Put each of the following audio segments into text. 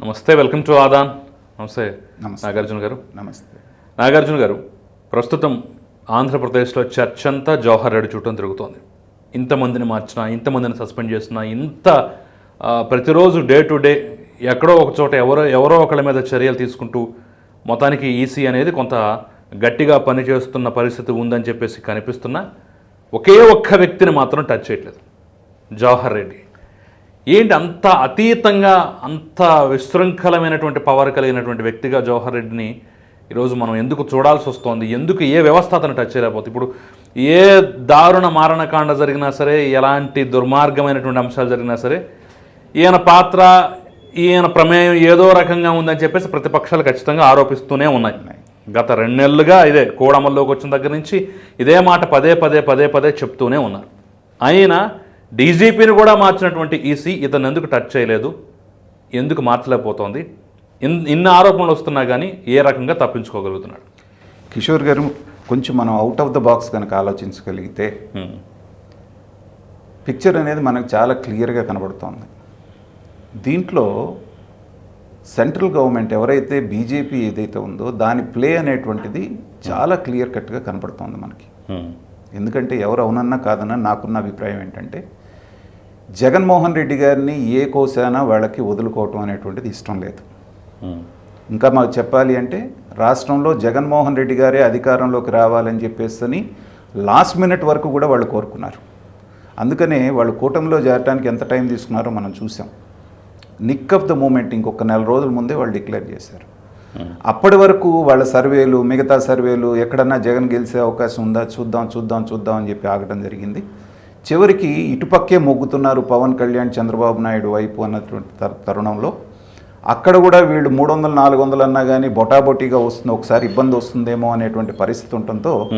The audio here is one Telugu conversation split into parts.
నమస్తే వెల్కమ్ టు ఆదాన్. నమస్తే నమస్తే. నాగార్జున గారు. నమస్తే. నాగార్జున గారు ప్రస్తుతం ఆంధ్రప్రదేశ్లో చర్చ అంతా జవహర్ రెడ్డి చుట్టూ తిరుగుతోంది. ఇంతమందిని మార్చినా ఇంతమందిని సస్పెండ్ చేసినా ఇంత ప్రతిరోజు డే టు డే ఎక్కడో ఒక చోట ఎవరో ఎవరో ఒకళ్ళ మీద చర్యలు తీసుకుంటూ మొత్తానికి ఈసీ అనేది కొంత గట్టిగా పనిచేస్తున్న పరిస్థితి ఉందని చెప్పేసి కనిపిస్తున్నా. ఒకే ఒక్క వ్యక్తిని మాత్రం టచ్ చేయట్లేదు. జవహర్ రెడ్డి. ఏంటి అంత అతీతంగా అంత విశృంఖలమైనటువంటి పవర్ కలిగినటువంటి వ్యక్తిగా జవహర్ రెడ్డిని ఈరోజు మనం ఎందుకు చూడాల్సి వస్తోంది? ఎందుకు ఏ వ్యవస్థ అతను టచ్ చేయలేకపోతే? ఇప్పుడు ఏ దారుణ మారణకాండ జరిగినా సరే ఎలాంటి దుర్మార్గమైనటువంటి అంశాలు జరిగినా సరే ఈయన పాత్ర ఈయన ప్రమేయం ఏదో రకంగా ఉందని చెప్పేసి ప్రతిపక్షాలు ఖచ్చితంగా ఆరోపిస్తూనే ఉన్నాయి. గత రెండు నెలలుగా ఇదే కోడమల్లోకి వచ్చిన దగ్గర నుంచి ఇదే మాట పదే పదే పదే పదే చెప్తూనే ఉన్నారు. అయినా డీజీపీని కూడా మార్చినటువంటి ఈసీ ఇతను ఎందుకు టచ్ చేయలేదు? ఎందుకు మార్చలేకపోతోంది? ఇన్ ఇన్ని ఆరోపణలు వస్తున్నా కానీ ఏ రకంగా తప్పించుకోగలుగుతున్నాడు? కిషోర్ గారు కొంచెం మనం అవుట్ ఆఫ్ ద బాక్స్ కనుక ఆలోచించగలిగితే. పిక్చర్ అనేది మనకు చాలా క్లియర్గా కనబడుతోంది. దీంట్లో సెంట్రల్ గవర్నమెంట్ ఎవరైతే బీజేపీ ఏదైతే ఉందో దాని ప్లే అనేటువంటిది చాలా క్లియర్ కట్గా కనబడుతోంది మనకి. హ్మ్. ఎందుకంటే ఎవరు అవునన్నా కాదన్నా నాకున్న అభిప్రాయం ఏంటంటే జగన్మోహన్ రెడ్డి గారిని ఏ కోసానా వాళ్ళకి వదులుకోవటం అనేటువంటిది ఇష్టం లేదు. ఇంకా మాకు చెప్పాలి అంటే రాష్ట్రంలో జగన్మోహన్ రెడ్డి గారే అధికారంలోకి రావాలని చెప్పేసి లాస్ట్ మినిట్ వరకు కూడా వాళ్ళు కోరుకున్నారు. అందుకనే వాళ్ళు కూటమిలో చేరడానికి ఎంత టైం తీసుకున్నారో మనం చూసాం. నిక్ ఆఫ్ ద మూమెంట్ ఇంకొక నెల రోజుల ముందే వాళ్ళు డిక్లేర్ చేశారు. అప్పటి వరకు వాళ్ళ సర్వేలు మిగతా సర్వేలు ఎక్కడన్నా జగన్ గెలిచే అవకాశం ఉందా చూద్దాం చూద్దాం చూద్దాం అని చెప్పి ఆగడం జరిగింది. చివరికి ఇటుపక్కే మొగ్గుతున్నారు పవన్ కళ్యాణ్ చంద్రబాబు నాయుడు వైపు అన్నటువంటి తరు- తరుణంలో. అక్కడ కూడా వీళ్ళు మూడు వందలు నాలుగు వందలు అన్నా కానీ బొటాబొటీగా వస్తుంది ఒకసారి ఇబ్బంది వస్తుందేమో అనేటువంటి పరిస్థితి ఉండటంతో.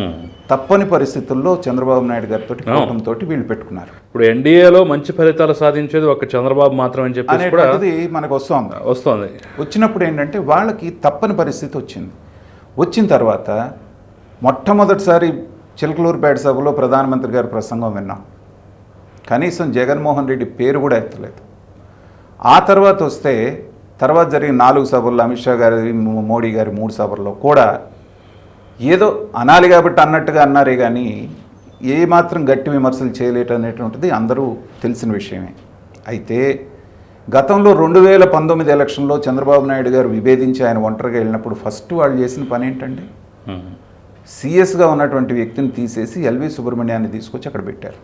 తప్పని పరిస్థితుల్లో చంద్రబాబు నాయుడు గారితో కూటమితో వీళ్ళు పెట్టుకున్నారు. ఇప్పుడు ఎన్డీఏలో మంచి ఫలితాలు సాధించేది ఒక చంద్రబాబు మాత్రం అని అనేటువంటిది మనకు వస్తుంది. వస్తోంది. వచ్చినప్పుడు ఏంటంటే వాళ్ళకి తప్పని పరిస్థితి వచ్చింది. వచ్చిన తర్వాత మొట్టమొదటిసారి చిలకలూరుపేట సభలో ప్రధానమంత్రి గారి ప్రసంగం విన్నాం. కనీసం జగన్మోహన్ రెడ్డి పేరు కూడా ఎత్తలేదు ఆ తర్వాత వస్తే తర్వాత జరిగిన నాలుగు సభల్లో అమిత్ షా గారి మోడీ గారి మూడు సభల్లో కూడా ఏదో అనాలి కాబట్టి అన్నట్టుగా అన్నారే కానీ ఏ మాత్రం గట్టి విమర్శలు చేయలేటనేటువంటిది అనేటువంటిది అందరూ తెలిసిన విషయమే అయితే గతంలో రెండు వేల పంతొమ్మిది ఎలక్షన్లో చంద్రబాబు నాయుడు గారు విభేదించి ఆయన ఒంటరిగా వెళ్ళినప్పుడు ఫస్ట్ వాళ్ళు చేసిన పని ఏంటండి. సిఎస్గా ఉన్నటువంటి వ్యక్తిని తీసేసి ఎల్వి సుబ్రహ్మణ్యాన్ని తీసుకొచ్చి అక్కడ పెట్టారు.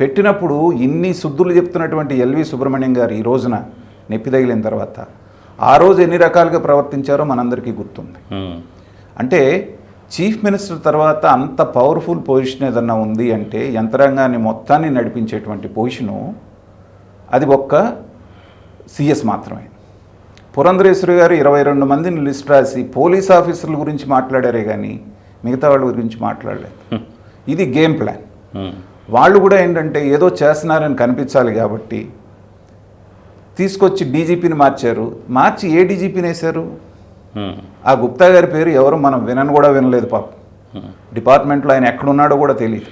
పెట్టినప్పుడు ఇన్ని శుద్ధులు చెప్తున్నటువంటి ఎల్వి సుబ్రహ్మణ్యం గారు ఈ రోజున నొప్పి తగిలిన తర్వాత ఆ రోజు ఎన్ని రకాలుగా ప్రవర్తించారో మనందరికీ గుర్తుంది. అంటే చీఫ్ మినిస్టర్ తర్వాత అంత పవర్ఫుల్ పొజిషన్ ఏదన్నా ఉంది అంటే యంత్రాంగాన్ని మొత్తాన్ని నడిపించేటువంటి పొజిషను అది ఒక్క సిఎస్ మాత్రమే. పురంధరేశ్వరి గారు ఇరవై రెండు మందిని లిస్ట్ రాసి పోలీస్ ఆఫీసర్ల గురించి మాట్లాడారే కానీ మిగతా వాళ్ళ గురించి మాట్లాడలేదు. ఇది గేమ్ ప్లాన్. వాళ్ళు కూడా ఏంటంటే ఏదో చేస్తున్నారని కనిపించాలి కాబట్టి తీసుకొచ్చి డీజీపీని మార్చారు. మార్చి ఏ డీజీపీని వేశారు. ఆ గుప్తా గారి పేరు ఎవరు మనం వినని కూడా వినలేదు పాపం. డిపార్ట్మెంట్లో ఆయన ఎక్కడున్నాడో కూడా తెలియదు.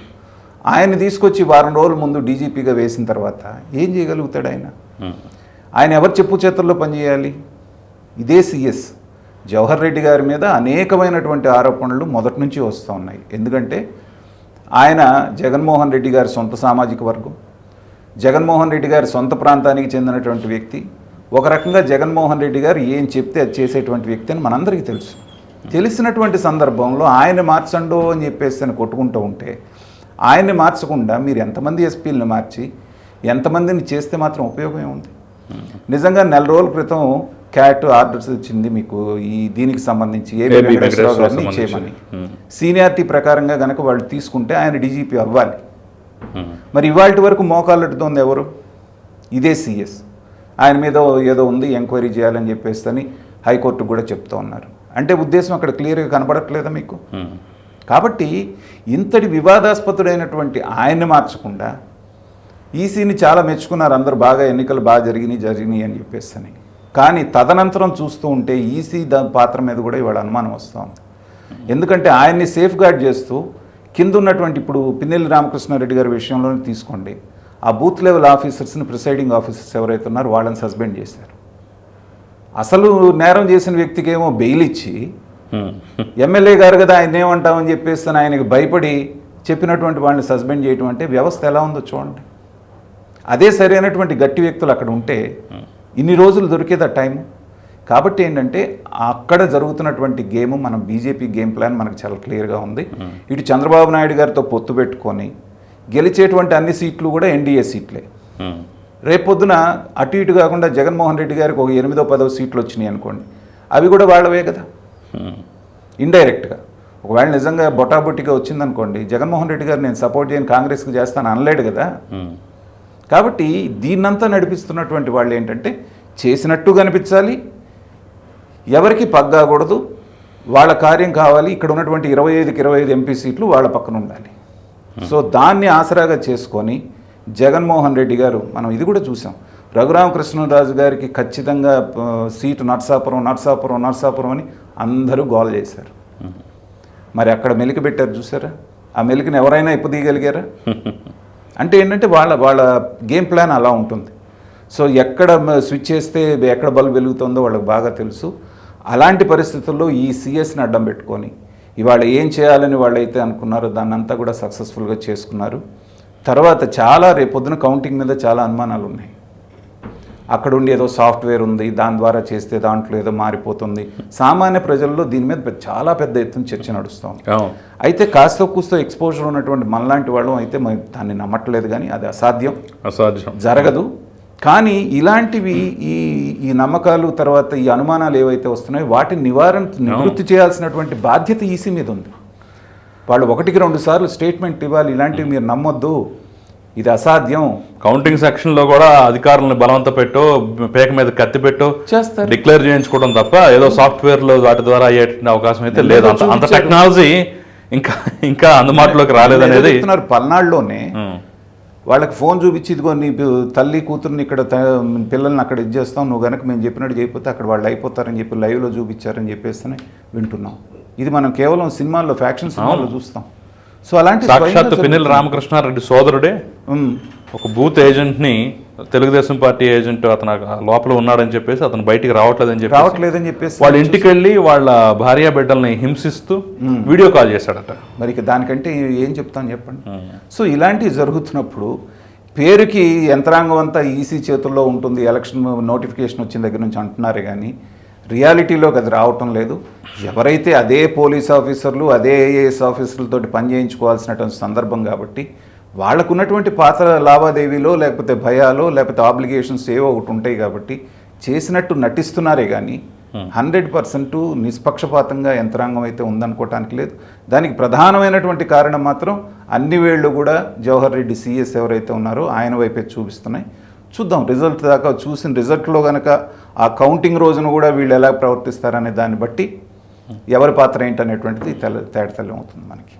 ఆయన్ని తీసుకొచ్చి వారం రోజుల ముందు డీజీపీగా వేసిన తర్వాత ఏం చేయగలుగుతాడు ఆయన. ఆయన ఎవరు చెప్పు చేతుల్లో పనిచేయాలి? ఇదే సిఎస్. జవహర్ రెడ్డి గారి మీద అనేకమైనటువంటి ఆరోపణలు మొదటి నుంచి వస్తూ ఉన్నాయి. ఎందుకంటే ఆయన జగన్మోహన్ రెడ్డి గారి సొంత సామాజిక వర్గం. జగన్మోహన్ రెడ్డి గారి సొంత ప్రాంతానికి చెందినటువంటి వ్యక్తి. ఒక రకంగా జగన్మోహన్ రెడ్డి గారు ఏం చెప్తే అది చేసేటువంటి వ్యక్తి అని మనందరికీ తెలుసు. తెలిసినటువంటి సందర్భంలో ఆయన మార్చండు అని చెప్పేసి అని కొట్టుకుంటూ ఉంటే ఆయన్ని మార్చకుండా మీరు ఎంతమంది ఎస్పీలను మార్చి ఎంతమందిని చేస్తే మాత్రం ఉపయోగం ఏముంది? నిజంగా నెల రోజుల క్రితం క్యాట్ ఆర్డర్స్ వచ్చింది మీకు ఈ దీనికి సంబంధించి ఏ AB వెంకటేశ్వరరావు గారిని సంబంధించి. చేయమని Hmm. సీనియారిటీ ప్రకారంగా గనక వాళ్ళు తీసుకుంటే ఆయన డీజీపీ అవ్వాలి హ్మ్. మరి ఇవాళ వరకు మోకాళ్ళెట్టుతోంది ఎవరు ఇదే సిఎస్ ఆయన మీద ఏదో ఉంది ఎంక్వైరీ చేయాలని చెప్పేసి అని హైకోర్టుకు కూడా చెప్తూ ఉన్నారు అంటే ఉద్దేశం అక్కడ క్లియర్గా కనబడట్లేదా మీకు హ్మ్. కాబట్టి ఇంతటి వివాదాస్పదుడైనటువంటి ఆయన్ని మార్చకుండా ఈసీని చాలా మెచ్చుకున్నారు అందరూ బాగా ఎన్నికలు బాగా జరిగినాయి జరిగినాయి అని చెప్పేసి అని కానీ తదనంతరం చూస్తూ ఉంటే ఈసీ దా పాత్ర మీద కూడా ఇవాళ అనుమానం వస్తూ ఉంది. ఎందుకంటే ఆయన్ని సేఫ్ గార్డ్ చేస్తూ కింద ఉన్నటువంటి ఇప్పుడు పిన్నెల్లి రామకృష్ణారెడ్డి గారి విషయంలోనే తీసుకోండి. ఆ బూత్ లెవెల్ ఆఫీసర్స్ని ప్రిసైడింగ్ ఆఫీసర్స్ ఎవరైతే ఉన్నారో వాళ్ళని సస్పెండ్ చేశారు. అసలు నేరం చేసిన వ్యక్తికి ఏమో బెయిల్ ఇచ్చి. ఎమ్మెల్యే గారు కదా ఆయన ఏమంటామని చెప్పేసి ఆయనకి భయపడి చెప్పినటువంటి వాళ్ళని సస్పెండ్ చేయటం అంటే వ్యవస్థ ఎలా ఉందో చూడండి. అదే సరైనటువంటి గట్టి వ్యక్తులు అక్కడ ఉంటే ఇన్ని రోజులు దొరికేదా టైం కాబట్టి ఏంటంటే అక్కడ జరుగుతున్నటువంటి గేమ్ మనం బీజేపీ గేమ్ ప్లాన్ మనకు చాలా క్లియర్గా ఉంది. ఇటు చంద్రబాబు నాయుడు గారితో పొత్తు పెట్టుకొని గెలిచేటువంటి అన్ని సీట్లు కూడా ఎన్డీఏ సీట్లే. రేపొద్దున అటు ఇటు కాకుండా జగన్మోహన్ రెడ్డి గారికి ఒక ఎనిమిదో పదో సీట్లు వచ్చినాయి అనుకోండి. అవి కూడా వాళ్ళవే కదా. ఇండైరెక్ట్గా. ఒకవేళ నిజంగా బొటాబొట్టిగా వచ్చిందనుకోండి జగన్మోహన్ రెడ్డి గారు నేను సపోర్ట్ చేయని కాంగ్రెస్కి చేస్తాను అనలేడు కదా. కాబట్టి దీన్నంతా నడిపిస్తున్నటువంటి వాళ్ళు ఏంటంటే చేసినట్టు కనిపించాలి ఎవరికి పగ్గాకూడదు వాళ్ళ కార్యం కావాలి ఇక్కడ ఉన్నటువంటి ఇరవై ఐదుకి ఇరవై ఐదు ఎంపీ సీట్లు వాళ్ళ పక్కన ఉండాలి. సో దాన్ని ఆసరాగా చేసుకొని జగన్మోహన్ రెడ్డి గారు మనం ఇది కూడా చూసాం రఘురామకృష్ణరాజు గారికి ఖచ్చితంగా సీటు నర్సాపురం నర్సాపురం నర్సాపురం అని అందరూ గోల్ చేశారు. మరి అక్కడ మెలిక పెట్టారు చూసారా? ఆ మెలికని ఎవరైనా ఇప్పదీయగలిగారా అంటే ఏంటంటే వాళ్ళ వాళ్ళ గేమ్ ప్లాన్ అలా ఉంటుంది. సో ఎక్కడ స్విచ్ చేస్తే ఎక్కడ బల్బ్ వెలుగుతుందో వాళ్ళకి బాగా తెలుసు. అలాంటి పరిస్థితుల్లో ఈ సిఎస్ని అడ్డం పెట్టుకొని ఇవాళ ఏం చేయాలని వాళ్ళైతే అనుకున్నారో దాన్ని అంతా కూడా సక్సెస్ఫుల్గా చేసుకున్నారు. తర్వాత చాలా రేపొద్దున కౌంటింగ్ మీద చాలా అనుమానాలు ఉన్నాయి అక్కడ ఉండి ఏదో సాఫ్ట్వేర్ ఉంది దాని ద్వారా చేస్తే దాంట్లో ఏదో మారిపోతుంది. సామాన్య ప్రజల్లో దీని మీద చాలా పెద్ద ఎత్తున చర్చ నడుస్తుంది. అయితే కాస్త కూస్తో ఎక్స్పోజర్ ఉన్నటువంటి మనలాంటి వాళ్ళం అయితే దాన్ని నమ్మట్లేదు కానీ అది అసాధ్యం. అసాధ్యం. జరగదు. కానీ ఇలాంటివి ఈ ఈ నమ్మకాలు తర్వాత ఈ అనుమానాలు ఏవైతే వస్తున్నాయో వాటిని నివారణ నివృత్తి చేయాల్సినటువంటి బాధ్యత ఈసీ మీద ఉంది. వాళ్ళు ఒకటికి రెండు సార్లు స్టేట్మెంట్ ఇవ్వాలి ఇలాంటివి మీరు నమ్మొద్దు. ఇది అసాధ్యం. కౌంటింగ్ సెక్షన్లో కూడా అధికారులను బలవంత పెట్టో పేక మీద కత్తి పెట్టో చేస్తారు. డిక్లేర్ చేయించుకోవడం తప్ప ఏదో సాఫ్ట్వేర్లో వాటి ద్వారా అయ్యే అవకాశం అయితే లేదు. అంత. టెక్నాలజీ ఇంకా ఇంకా అందుబాటులోకి రాలేదనేది పల్నాడులోనే. వాళ్ళకి ఫోన్ చూపించి ఇదిగో నీ తల్లి కూతుర్ని ఇక్కడ పిల్లల్ని అక్కడ ఇది చేస్తాం. నువ్వు కనుక మేము చెప్పినట్టు చేయకపోతే అక్కడ వాళ్ళు అయిపోతారని చెప్పి లైవ్లో చూపించారని చెప్పేసి వింటున్నాం. ఇది మనం కేవలం సినిమాల్లో ఫ్యాక్షన్ సినిమాల్లో చూస్తాం. సో అలాంటి సాక్షాత్ జరుగుతుంది. రామకృష్ణారెడ్డి సోదరుడే. ఒక బూత్ ఏజెంట్ని తెలుగుదేశం పార్టీ ఏజెంట్ అతను లోపల ఉన్నాడని చెప్పేసి అతను బయటికి రావట్లేదని చెప్పి రావట్లేదని చెప్పేసి వాళ్ళ ఇంటికి వెళ్ళి వాళ్ళ భార్య బిడ్డల్ని హింసిస్తూ వీడియో కాల్ చేశాడట. మరి దానికంటే ఏం చెప్తాను చెప్పండి. సో ఇలాంటివి జరుగుతున్నప్పుడు పేరుకి యంత్రాంగం అంతా ఈసీ చేతుల్లో ఉంటుంది ఎలక్షన్ నోటిఫికేషన్ వచ్చిన దగ్గర నుంచి అంటున్నారే కానీ రియాలిటీలోకి అది రావటం లేదు. ఎవరైతే అదే పోలీస్ ఆఫీసర్లు అదే ఐఏఎస్ ఆఫీసర్లతో పని చేయించుకోవాల్సినటువంటి సందర్భం కాబట్టి వాళ్ళకున్నటువంటి పాత లావాదేవీలో లేకపోతే భయాలో లేకపోతే ఆబ్లిగేషన్స్ ఏవో ఒకటి ఉంటాయి కాబట్టి చేసినట్టు నటిస్తున్నారే కానీ హండ్రెడ్ పర్సెంట్ నిష్పక్షపాతంగా యంత్రాంగం అయితే ఉందనుకోవటానికి లేదు. దానికి ప్రధానమైనటువంటి కారణం మాత్రం అన్ని వేళ్ళు కూడా జవహర్ రెడ్డి సిఎస్ ఎవరైతే ఉన్నారో ఆయన వైపే చూపిస్తున్నాయి. చూద్దాం. రిజల్ట్ దాకా చూసిన రిజల్ట్లో కనుక ఆ కౌంటింగ్ రోజున కూడా వీళ్ళు ఎలా ప్రవర్తిస్తారనే దాన్ని బట్టి ఎవరి పాత్ర ఏంటనేటువంటిది తెల తేడతెల్లం అవుతుంది మనకి.